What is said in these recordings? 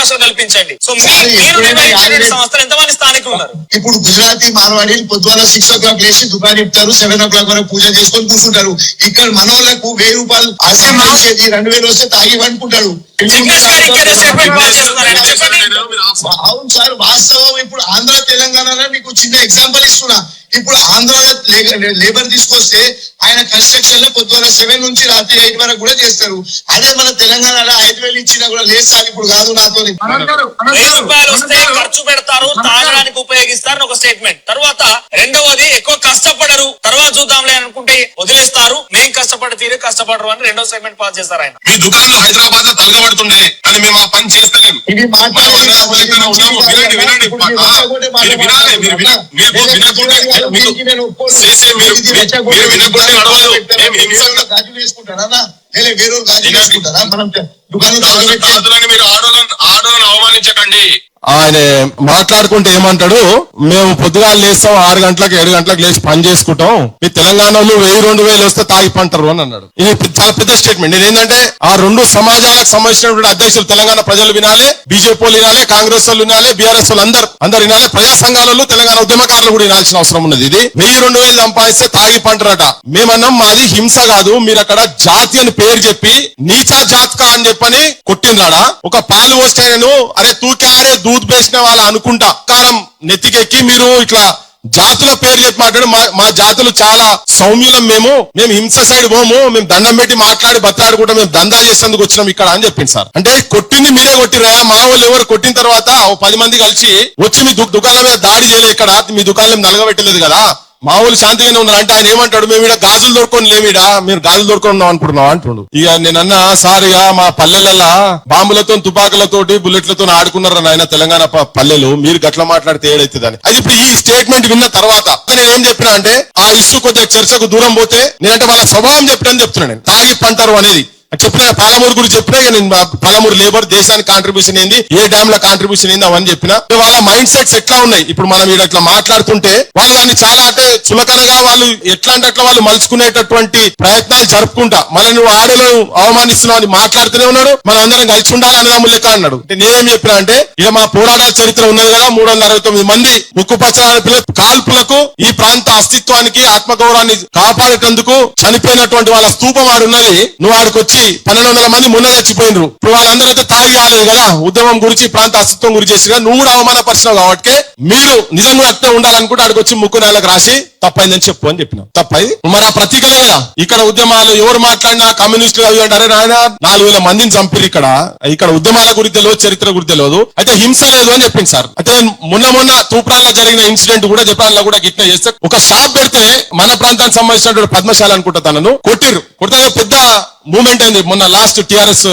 అవకాశం కల్పించండి. సో మీరు యాభై- సంస్థలు ఎంతమంది స్థానికులు ఉన్నారు? ఇప్పుడు గుజరాతీ మార్వాడీలు పొద్దున సిక్స్ ఓ క్లాక్ లేచి దుకాణం ఇస్తారు సెవెన్ ఓ క్లాక్ వరకు పూజ చేసుకొని కూర్చుంటారు. ఇక్కడ మనోళ్ళకు వెయ్యి రూపాయలు వచ్చేది రెండు వేలు వస్తే తాగి వండుకుంటాడు అవును సార్ వాస్తవం. ఇప్పుడు ఆంధ్ర తెలంగాణలో మీకు చిన్న ఎగ్జాంపుల్ ఇస్తున్నా. ఇప్పుడు ఆంధ్ర లేబర్ తీసుకొస్తే ఆయన కన్స్ట్రక్షన్లో పొద్దున సెవెన్ నుంచి రాత్రి ఎయిట్ వరకు కూడా చేస్తారు. అదే మన తెలంగాణలో ఐదు వేలు ఇచ్చినా కూడా లేదు సార్ ఇప్పుడు కాదు నాతో వెయ్యి రూపాయలు వస్తే ఖర్చు పెడతారు తాగడానికి ఉపయోగిస్తారు ఒక స్టేట్మెంట్ తర్వాత రెండవది ఎక్కువ కష్టపడరు. తర్వాత చూద్దాంలే అనుకుంటే తీరే కష్టపడరు అని రెండో స్టేట్మెంట్ పాస్ చేస్తారు ఆయన మీ దుకాణం హైదరాబాద్లో తలగబడుతుండే కానీ మేము ఆ పని చేస్తలేం ఇది మాట్లాడేది మనం అనాథ లెక్కన ఉన్నాము. వినండి వినండి ఇప్పుడు మీరు మీరు వినాలి మీరు విన మీరు నేను వినకుండా నడవదు మేము హింసగా వేరే దుకాణం మీరు ఆడోళ్ళని అవమానించకండి ఆయన మాట్లాడుకుంటే ఏమంటాడు? మేము పొద్దుగా లేస్తాం ఆరు గంటలకు ఏడు గంటలకు లేచి పని చేసుకుంటాం. మీ తెలంగాణలో వెయ్యి రెండు వేలు వస్తే తాగిపంటారు అని అన్నాడు. ఇది చాలా పెద్ద స్టేట్మెంట్ నేను ఏంటంటే ఆ రెండు సమాజాలకు సంబంధించినటువంటి అధ్యక్షులు తెలంగాణ ప్రజలు వినాలి బీజేపీ వాళ్ళు వినాలి కాంగ్రెస్ వాళ్ళు వినాలి బీఆర్ఎస్ వాళ్ళు అందరు అందరు వినాలి. ప్రజా సంఘాలలో తెలంగాణ ఉద్యమకారులు కూడా వినాల్సిన అవసరం ఉన్నది ఇది. వెయ్యి రెండు వేలు సంపాదిస్తే తాగిపంటారట మేమన్నాం మాది హింస కాదు మీరు అక్కడ జాతి అని పేరు చెప్పి నీచా జాతక అని చెప్పని కొట్టినరాడా ఒక పాలు పోస్తాయను అరే తూకారే టూత్ పేస్ట్ వాళ్ళు అనుకుంటా. కారం నెత్తికెక్కి మీరు ఇట్లా జాతుల పేరు చెప్పి మాట్లాడు. మా మా జాతులు చాలా సౌమ్యులం మేము. మేము హింస సైడ్ పోము. మేము దండం పెట్టి మాట్లాడి బతాడుకుంటాం మేము దందా చేసేందుకు వచ్చినాం ఇక్కడ అని చెప్పింది సార్. అంటే కొట్టింది మీరే కొట్టిరా మా వాళ్ళు ఎవరు కొట్టిన తర్వాత ఓ పది మంది కలిసి వచ్చి మీ దు- దుకాణం మీద దాడి చేయలేదు ఇక్కడ. మీ దుకాణం నలగబెట్టలేదు కదా. మామూలు శాంతిగానే ఉన్నారు. అంటే ఆయన ఏమంటాడు? మేము ఇక్కడ గాజులు దొరుకుని లేమిడా మీరు గాజులు దొరుకుని ఉన్నాం అనుకుంటున్నాం అంటున్నాడు ఇక నేనన్నా సార్ ఇక మా పల్లెలల్లా బాంబులతో తుపాకులతోటి బుల్లెట్లతో ఆడుకున్నారు ఆయన తెలంగాణ ప- పల్లెలు. మీరు గట్ల మాట్లాడితే ఏడైతుందని. అది ఇప్పుడు ఈ స్టేట్మెంట్ విన్న తర్వాత నేను ఏం చెప్పినా అంటే ఆ ఇష్యూ కొద్దిగా చర్చకు దూరం పోతే నేనంటే వాళ్ళ స్వభావం చెప్పినని చెప్తున్నాను తాగి పంటారు అనేది చెప్పిన పాలమూరు గురించి చెప్పినా నేను పాలమూరు లేబర్ దేశానికి కాంట్రిబ్యూషన్ ఏంది ఏ డ్యామ్లో కాంట్రిబ్యూషన్ ఏంది అవన్నీ చెప్పిన. వాళ్ళ మైండ్ సెట్స్ ఎట్లా ఉన్నాయి? ఇప్పుడు మనం ఇట్లా మాట్లాడుతుంటే వాళ్ళు దాన్ని చాలా అంటే చులకనగా వాళ్ళు ఎట్లా అంటే అట్లా వాళ్ళు మలుచుకునేటటువంటి ప్రయత్నాలు జరుపుకుంటా. మళ్ళీ నువ్వు ఆడలో అవమానిస్తున్నావు అని మాట్లాడుతూనే ఉన్నాడు. మనం అందరం కలిసి ఉండాలి అన్నదమ్ములు లెక్క అన్నాడు. అంటే నేనేం చెప్పినా అంటే ఇక మా పోరాటాల చరిత్ర ఉన్నది కదా మూడు వందల అరవై తొమ్మిది మంది ముక్కు పచ్చని కాల్పులకు ఈ ప్రాంత అస్తిత్వానికి ఆత్మగౌరవాన్ని కాపాడేటందుకు చనిపోయినటువంటి వాళ్ళ స్తూపం ఆడున్నది నువ్వు ఆడికొచ్చి మంది పన్నెండు వందల మంది మొన్న చచ్చిపోయినరు. ఇప్పుడు వాళ్ళందరూ అయితే తాగి ఆలేదు కదా ఉద్యమం గురించి ప్రాంత అస్తిత్వం గురించి చేసి నువ్వు కూడా అవమానపరిచినావు కాబట్టి మీరు నిజంగా అట్టే ఉండాలనుకుంటే అక్కడికి వచ్చి ముక్కు నేలకు రాసి తప్పైందని చెప్పు అని చెప్పిన తప్పై మరి ఆ ప్రతీకలే కదా ఇక్కడ ఉద్యమాలు ఎవరు మాట్లాడినా కమ్యూనిస్టులు అవి అంటారే నాయన? నాలుగు వేల మందిని చంపిరు ఇక్కడ. ఇక్కడ ఉద్యమాల గురించి తెలియదు చరిత్ర గురించి తెలియదు. అయితే హింస లేదు అని చెప్పింది సార్. అయితే మొన్న మొన్న తూప్రాల్లో జరిగిన ఇన్సిడెంట్ కూడా జపాన్ కూడా గిట్ల చేస్తే ఒక షాప్ పెడితే మన ప్రాంతానికి సంబంధించినటువంటి పద్మశాల అనుకుంటా తనను కొట్టిరు కొడితే పెద్ద మూమెంట్ అయింది. మొన్న లాస్ట్ టిఆర్ఎస్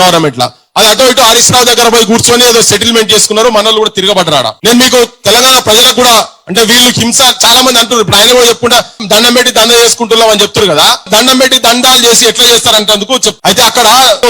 గవర్నమెంట్ లా అది అటు ఇటు హరీష్ రావు దగ్గర పోయి కూర్చొని ఏదో సెటిల్మెంట్ చేసుకున్నారు మనల్ని కూడా తిరగబడరాడా నేను మీకు తెలంగాణ ప్రజలకు కూడా అంటే వీళ్ళు హింస చాలా మంది అంటున్నారు. ఇప్పుడు ఆయన కూడా చెప్పుకుంటా దండం పెట్టి దండ చేసుకుంటున్నాం అని చెప్తారు కదా. దండం పెట్టి దండాలు చేసి ఎట్లా చేస్తారంటందుకు చెప్ అయితే అక్కడ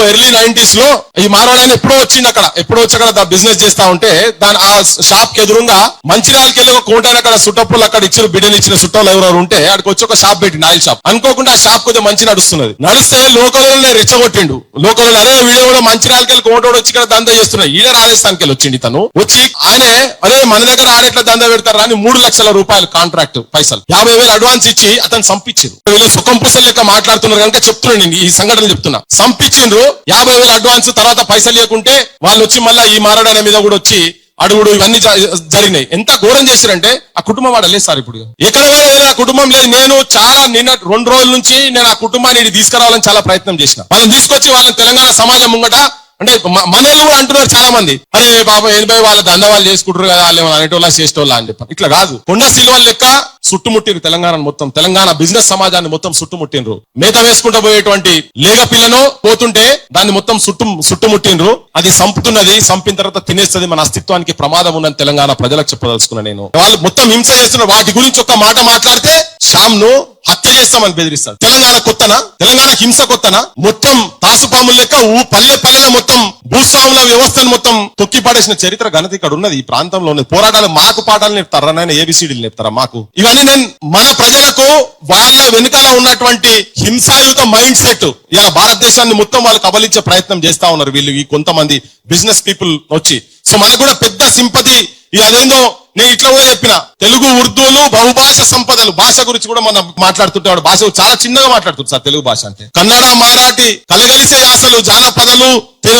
ఎర్లీ నైన్టీస్లో ఈ మానవుడైన ఎప్పుడో వచ్చింది అక్కడ. ఎప్పుడో వచ్చి అక్కడ బిజినెస్ చేస్తా ఉంటే దాని ఆ షాప్కి ఎదురుగా మంచిర్యాలకి వెళ్ళి ఒక కోటాను అక్కడ సుట్టప్పులు అక్కడ ఇచ్చిన బిడ్డలు ఇచ్చిన చుట్టాలు ఎవరెవరు ఉంటే అక్కడికి వచ్చి ఒక షాప్ పెట్టి ఆయిల్ షాప్ అనుకోకుండా ఆ షాప్ కొద్దిగా మంచి నడుస్తున్నది. నడిస్తే లోకల్ రెచ్చగొట్టిండు. లోకల్ అదే వీడియో కూడా మంచిర్యాలకి వెళ్ళి కోటోడు వచ్చి ఇక్కడ దందా చేస్తున్నాయి ఈడ రాజస్థాన్కి వెళ్ళి వచ్చిండి తను వచ్చి ఆయనే అదే మన దగ్గర ఆడెట్లా దందా పెడతారా అని మూడు లక్షల రూపాయలు కాంట్రాక్ట్ పైసలు. యాభై వేలు అడ్వాన్స్ ఇచ్చి అతను సంపించారు వీళ్ళు సుఖం పుసలు లెక్క మాట్లాడుతున్నారు కనుక చెప్తున్నాను నేను ఈ సంఘటన చెప్తున్నా. సంపించిండ్రు యాభై వేలు అడ్వాన్స్ తర్వాత పైసలు లేకుంటే వాళ్ళు వచ్చి మళ్ళీ ఈ మారడాల మీద కూడా వచ్చి అడుగుడు ఇవన్నీ జ- జరిగినాయి. ఎంత ఘోరం చేశారంటే ఆ కుటుంబం వాడు లేదు సార్ ఇప్పుడు. ఎక్కడ కూడా ఆ కుటుంబం లేదు. నేను చాలా నిన్న రెండు రోజుల నుంచి నేను ఆ కుటుంబాన్ని తీసుకురావాలని చాలా ప్రయత్నం చేసిన. వాళ్ళని తీసుకొచ్చి వాళ్ళని తెలంగాణ సమాజం ముంగట అంటే మ- కూడా అంటున్నారు చాలా మంది. అరే పాపం ఎనభై వాళ్ళ దండవాళ్ళు చేసుకుంటారు కదా వాళ్ళు అనేటోళ్ళ చేసేటోళ్ళ అని చెప్పి ఇట్లా కాదు. కొండ సిల్వల్ లెక్క చుట్టుముట్టిరు తెలంగాణ మొత్తం. తెలంగాణ బిజినెస్ సమాజాన్ని మొత్తం చుట్టుముట్టిండ్రు. మేత వేసుకుంటూ పోయేటువంటి లేగ పిల్లను పోతుంటే దాన్ని మొత్తం చుట్టు చుట్టుముట్టిండ్రు. అది సంపుతున్నది సంపిన తర్వాత తినేస్తుంది మన అస్తిత్వానికి ప్రమాదం ఉన్నది తెలంగాణ ప్రజలకు చెప్పదలుచుకున్నా నేను. వాళ్ళు మొత్తం హింస చేస్తున్నారు. వాటి గురించి ఒక మాట మాట్లాడితే షామ్ను హత్య చేస్తామని బెదిరిస్తారు తెలంగాణ కొత్తనా? తెలంగాణ హింస కొత్తనా? మొత్తం తాసుపాముల లెక్క ఊ పల్లె పల్లెల మొత్తం భూస్వాముల వ్యవస్థను మొత్తం తొక్కి పడేసిన చరిత్ర ఘనత ఇక్కడ ఉన్నది ఈ ప్రాంతంలో ఉన్నది పోరాటాలు మాకు పాఠాలు నేర్పుతారా నాయన? ఏబిసిడీలు నేర్పుతారా మాకు? ఇవన్నీ నేను మన ప్రజలకు వాళ్ళ వెనుకాల ఉన్నటువంటి హింసాయుత మైండ్ సెట్ ఇలా భారతదేశాన్ని మొత్తం వాళ్ళు కబలించే ప్రయత్నం చేస్తా ఉన్నారు వీళ్ళు ఈ కొంతమంది బిజినెస్ పీపుల్ వచ్చి. సో మనకు కూడా పెద్ద సింపతి ఇక అదేందో నేను ఇట్లా కూడా చెప్పిన. తెలుగు ఉర్దూలు బహుభాష సంపదలు భాష గురించి కూడా మనం మాట్లాడుతుంటాడు. భాష చాలా చిన్నగా మాట్లాడుతుంది సార్ తెలుగు భాష అంటే. కన్నడ మరాఠీ కలగలిసే యాసలు జానపదలు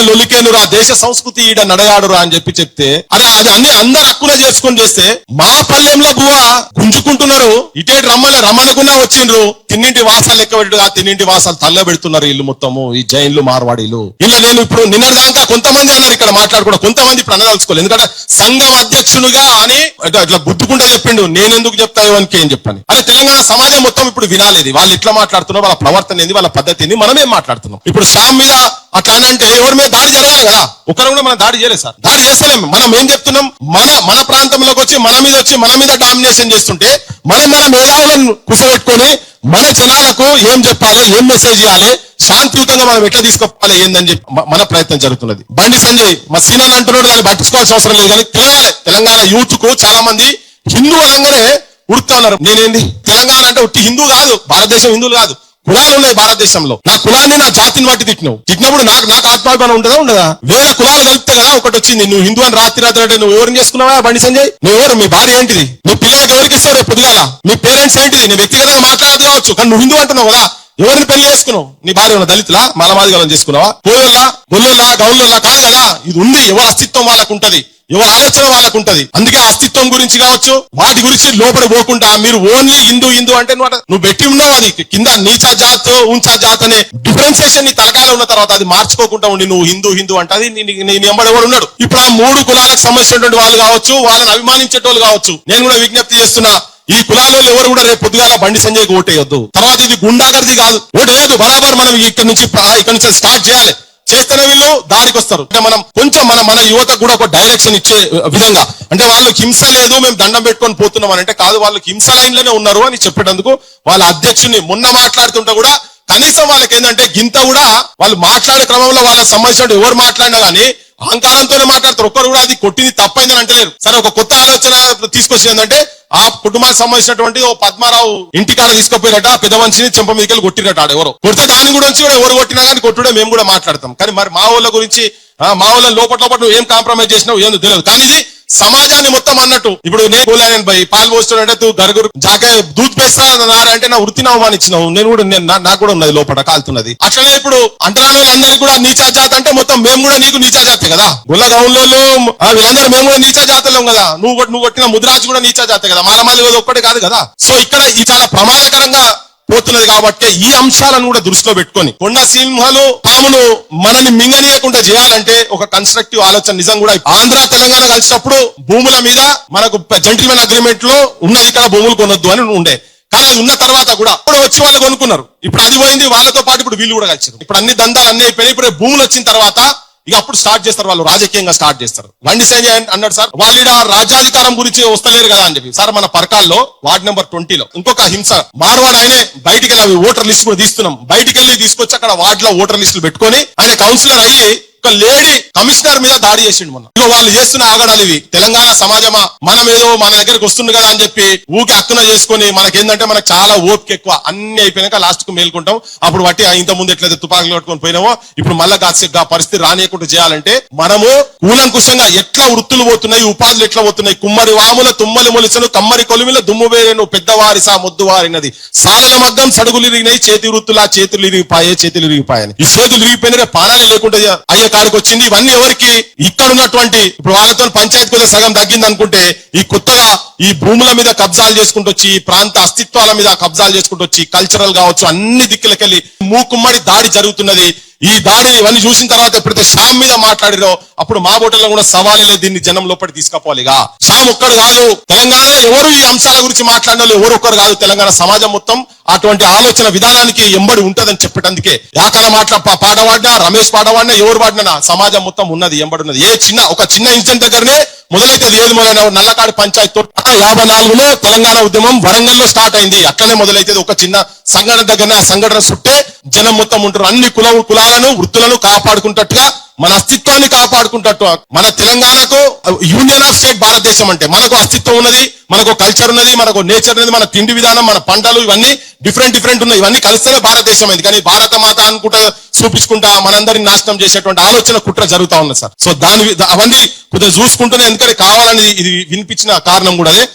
లొలికేనురా దేశ సంస్కృతి ఈడ నడయాడురా అని చెప్పి చెప్తే అరే అది అన్ని అందరు హక్కున చేసుకొని చేస్తే మా పల్లెంలో బువ గుంజుకుంటున్నారు. ఇటేటి రమ్మల రమ్మనకున్నా వచ్చిండ్రు. తిన్నింటి వాసాలు లెక్క పెట్టుగా తిన్నింటి వాసాలు తల్ల పెడుతున్నారు ఇల్లు మొత్తము. ఈ జైన్లు మార్వాడీలు. ఇలా నేను ఇప్పుడు నిన్న దాకా కొంతమంది అన్నారు ఇక్కడ మాట్లాడుకున్నా కొంతమంది ఇప్పుడు అనదలుచుకోలేదు. ఎందుకంటే సంఘం అధ్యక్షునిగా అని ఇట్లా ఇట్లా చెప్పిండు. నేను ఎందుకు చెప్తా ఇవనికి ఏం చెప్పని. అరే తెలంగాణ సమాజం మొత్తం ఇప్పుడు వినాలేదు. వాళ్ళు ఎట్లా మాట్లాడుతున్నారు వాళ్ళ ప్రవర్తన ఏంది వాళ్ళ పద్ధతి ఏంది మనమేం మాట్లాడుతున్నాం. ఇప్పుడు సామ్ మీద అట్లా అని అంటే ఎవరి మీద దాడి జరగాలి కదా? ఒకరు కూడా మనం దాడి చేయలేదు సార్. దాడి చేస్తలేం. మనం ఏం చెప్తున్నాం? మన మన ప్రాంతంలోకి వచ్చి మన మీద వచ్చి మన మీద డామినేషన్ చేస్తుంటే మనం మన మేధావులను కుసబెట్టుకొని మన జనాలకు ఏం చెప్పాలి ఏం మెసేజ్ ఇవ్వాలి శాంతియుతంగా మనం ఎట్లా తీసుకోవాలి ఏందని చెప్పి మన ప్రయత్నం జరుగుతున్నది. బండి సంజయ్ మా సీనియర్ అంటున్నాడు దాన్ని పట్టించుకోవాల్సిన అవసరం లేదు కానీ తెలంగాణ తెలంగాణ యూత్కు చాలా మంది హిందూ అనగానే ఉడుతా ఉన్నారు. నేనేంది? తెలంగాణ అంటే ఉట్టి హిందూ కాదు భారతదేశం హిందువులు కాదు. కులాలు ఉన్నాయి భారతదేశంలో. నా కులాన్ని నా జాతిని బట్టి తిట్టినావు. తిట్టినప్పుడు నాకు నాకు ఆత్మాభిమానం ఉంటుందా ఉండదా? వేరే కులాలు కలిపితే కదా ఒకటి వచ్చింది. నువ్వు హిందూ అని రాత్రి రాత్రి అంటే నువ్వు ఎవరిని చేసుకున్నావా? బండి సంజయ్? నువ్వు ఎవరు? మీ భార్య ఏంటిది? నువ్వు పిల్లలకి ఎవరికి ఇస్తావు రేపు పొద్దుగాల? మీ పేరెంట్స్ ఏంటిది? నీ వ్యక్తిగతంగా మాట్లాడదు కావచ్చు. కానీ నువ్వు హిందూ అంటున్నావు కదా. ఎవరిని పెళ్ళి చేసుకున్నావు? నీ భార్య ఉన్న దళితులా? మలమాదిగలం చేసుకున్నావా? కోయల్లా గొల్లుల్లా గౌళ్ళల్లా కాదు కదా. ఇది ఉంది. ఎవరి అస్తిత్వం వాళ్ళకు ఉంటది. ఎవరి ఆలోచన వాళ్ళకు ఉంటది అందుకే అస్తిత్వం గురించి కావచ్చు వాటి గురించి లోపల పోకుండా మీరు ఓన్లీ హిందూ హిందూ అంటే నువ్వు పెట్టి ఉన్నావు అది కింద నీచా జాత్ ఉంచా జాత్ అనే డిఫరెన్సియేషన్ నీ తలకాయలో ఉన్న తర్వాత అది మార్చుకోకుండా ఉండి నువ్వు హిందూ హిందూ అంటే అది నీ- నీ- ఉన్నాడు? ఇప్పుడు ఆ మూడు కులాలకు సంబంధించినటువంటి వాళ్ళు కావచ్చు వాళ్ళని అభిమానించేటోళ్ళు కావచ్చు నేను కూడా విజ్ఞప్తి చేస్తున్నా ఈ కులాలలో ఎవరు కూడా రేపు పొద్దుగాల బండి సంజయ్కి ఓటేయొద్దు. తర్వాత ఇది గుండాగర్ది కాదు ఓటేయద్దు బరాబర్ మనం ఇక్కడ నుంచి ఇక్కడ నుంచి స్టార్ట్ చేయాలి. చేస్తేనే వీళ్ళు దారికి వస్తారు. అంటే మనం కొంచెం మన మన యువతకు కూడా ఒక డైరెక్షన్ ఇచ్చే విధంగా. అంటే వాళ్ళు హింస లేదు మేము దండం పెట్టుకొని పోతున్నాం అని. అంటే కాదు వాళ్ళు హింస లైన్లోనే ఉన్నారు అని చెప్పేటందుకు వాళ్ళ అధ్యక్షుని మొన్న మాట్లాడుతుంటే కూడా కనీసం వాళ్ళకి ఏంటంటే గింత కూడా వాళ్ళు మాట్లాడే క్రమంలో వాళ్ళకి సంబంధించిన ఎవరు మాట్లాడినా గానీ అహంకారంతోనే మాట్లాడతారు. ఒక్కరు కూడా అది కొట్టింది తప్పైందని అంటలేరు. సరే ఒక కొత్త ఆలోచన తీసుకొచ్చింది ఏంటంటే ఆ కుటుంబానికి సంబంధించినటువంటి ఓ పద్మారావు ఇంటికాడ తీసుకుపోయినట్ట పెద్ద మనిషిని చెంప మీదకి కొట్టినట్టు ఆడ ఎవరు. కొడితే దాని గురించి కూడా ఎవరు కొట్టినా కానీ కొట్టుడే మేము కూడా మాట్లాడతాం. కానీ మరి మా ఊళ్ళ గురించి మా వాళ్ళ లోపల లోపల నువ్వు ఏం కాంప్రమైజ్ చేసినావు ఏందో తెలియదు. కానీ ఇది సమాజాన్ని మొత్తం అన్నట్టు. ఇప్పుడు నేను కూలాయన్ బై? పాలు పోస్తున్నట్టే తూ గరుగురు జాకే దూద్ పేస్తా అంటే నా వృత్తిని అవమానించినావు నేను కూడా నేను నాకు కూడా ఉన్నది లోపల కాలుతున్నది. అట్లనే ఇప్పుడు అంటరాని వాళ్ళందరికీ కూడా నీచా జాతి అంటే మొత్తం మేము కూడా నీకు నీచా జాతే కదా. గుల్ల గౌన్లోళ్ళు ఆ, వీళ్ళందరూ మేము కూడా నీచా జాతలం కదా. నువ్వు నువ్వు కొట్టిన ముద్రాజు కూడా నీచా జాతే కదా. మాలమాలి ఒక్కటి కాదు కదా. సో ఇక్కడ ఈ చాలా ప్రమాదకరంగా పోతున్నది కాబట్టి ఈ అంశాలను కూడా దృష్టిలో పెట్టుకొని కొండ సింహాలు పాములు మనని మింగనీయకుండా చేయాలంటే ఒక కన్స్ట్రక్టివ్ ఆలోచన నిజం కూడా ఆంధ్ర తెలంగాణ కలిసినప్పుడు భూముల మీద మనకు జెంటిల్మెన్ అగ్రిమెంట్లో ఉన్నది ఇక్కడ భూములు కొనొద్దు అని ఉండే. కానీ అది ఉన్న తర్వాత కూడా అప్పుడు వచ్చి వాళ్ళు కొనుక్కున్నారు. ఇప్పుడు అది పోయింది వాళ్ళతో పాటు ఇప్పుడు వీళ్ళు కూడా కలిసారు ఇప్పుడు అన్ని దందాలు అన్ని అయిపోయినాయి ఇప్పుడు భూములు వచ్చిన తర్వాత ఇక అప్పుడు స్టార్ట్ చేస్తారు వాళ్ళు రాజకీయంగా స్టార్ట్ చేస్తారు. వండి సేని అన్నాడు సార్ వాళ్ళు ఈడ రాజ్యాధికారం గురించి వస్తలేరు కదా అని చెప్పి. సార్ మన పరకాల్లో వార్డ్ నెంబర్ ట్వంటీలో ఇంకొక హింస. మార్వాడు ఆయనే బయటికి వెళ్ళి అవి ఓటర్ లిస్ట్ కూడా తీస్తున్నాం. బయటికి వెళ్ళి తీసుకొచ్చి అక్కడ వార్డ్లో ఓటర్ లిస్టులు పెట్టుకొని ఆయన కౌన్సిలర్ అయ్యి ఒక లేడీ కమిషనర్ మీద దాడి చేసిండు మొన్న. ఇక వాళ్ళు చేస్తున్న ఆగడాలు ఇవి. తెలంగాణ సమాజమా? మనం ఏదో మన దగ్గరకు వస్తుంది కదా అని చెప్పి ఊకి అక్కున చేసుకొని మనకేందంటే మనకు చాలా ఓపిక ఎక్కువ. అన్ని అయిపోయినాక లాస్ట్కు మేల్కుంటాం. అప్పుడు బట్టి ఇంత ముందు ఎట్లయితే తుపాకులు పట్టుకొని పోయినామో ఇప్పుడు మళ్ళా గా- పరిస్థితి రానియకుండా చేయాలంటే మనము కూలంకుశంగా ఎట్లా వృత్తులు పోతున్నాయి ఉపాధులు ఎట్లా పోతున్నాయి? కుమ్మరి వాముల తుమ్మలి మొలిసను కమ్మరి కొలిమిల దుమ్ము వేరేను పెద్దవారి సా ముద్దు వారినది సాలల మగ్గం సడుగులు ఇరిగినాయి చేతి వృత్తులా చేతులు ఇరిగిపాయే చేతులు ఇరిగిపాయని. ఈ చేతులు ఇరిగిపోయిన పానాలు లేకుండా అయ్యే కాడికి వచ్చింది. ఇవన్నీ ఎవరికి ఇక్కడ ఉన్నటువంటి ఇప్పుడు వాళ్ళతో పంచాయతీ కొద్దిగా సగం తగ్గింది అనుకుంటే ఈ కొత్తగా ఈ భూముల మీద కబ్జాలు చేసుకుంటూ వచ్చి ఈ ప్రాంత అస్తిత్వాల మీద కబ్జాలు చేసుకుంటూ వచ్చి కల్చరల్ కావచ్చు అన్ని దిక్కులకెళ్ళి మూకుమ్మడి దాడి జరుగుతున్నది. ఈ దాడి ఇవన్నీ చూసిన తర్వాత ఎప్పుడైతే శ్యామ్ మీద మాట్లాడిరో అప్పుడు మా బోటల్లో కూడా సవాలే లేదు దీన్ని జనం లోపలి తీసుకుపోవాలిగా శ్యామ్ ఒక్కడు కాదు తెలంగాణలో ఎవరు ఈ అంశాల గురించి మాట్లాడిన ఎవరు ఒక్కరు కాదు తెలంగాణ సమాజం మొత్తం అటువంటి ఆలోచన విధానానికి ఎంబడి ఉంటదని చెప్పేటందుకే. యాకల మాట్లా పాట పాడినా రమేష్ పాట పాడినా ఎవరు పాడినా సమాజం మొత్తం ఉన్నది ఎంబడి ఉన్నది. ఏ చిన్న ఒక చిన్న ఇన్సిడెంట్ దగ్గరనే మొదలైతే ఏది మొదలైన నల్లకాడి పంచాయతీ యాభై నాలుగులో తెలంగాణ ఉద్యమం వరంగల్లో స్టార్ట్ అయింది. అట్లనే మొదలైతే ఒక చిన్న సంఘటన దగ్గర ఆ సంఘటన చుట్టే జనం మొత్తం ఉంటారు. అన్ని కుల కులాలను వృత్తులను కాపాడుకుంటట్టుగా మన అస్తిత్వాన్ని కాపాడుకుంటట్టు మన తెలంగాణకు యూనియన్ ఆఫ్ స్టేట్ భారతదేశం అంటే మనకు అస్తిత్వం ఉన్నది మనకు కల్చర్ ఉన్నది మనకు నేచర్ ఉన్నది మన తిండి విధానం మన పంటలు ఇవన్నీ డిఫరెంట్ డిఫరెంట్ ఉన్నాయి. ఇవన్నీ కలిస్తేనే భారతదేశం అయింది. కానీ భారత మాత అనుకుంటా చూపించుకుంటా మనందరిని నాశనం చేసేటువంటి ఆలోచన కుట్ర జరుగుతా ఉంది సార్. సో దాని అవన్నీ కొద్దిగా చూసుకుంటూనే ఎందుకంటే కావాలని ఇది వినిపించిన కారణం కూడా అదే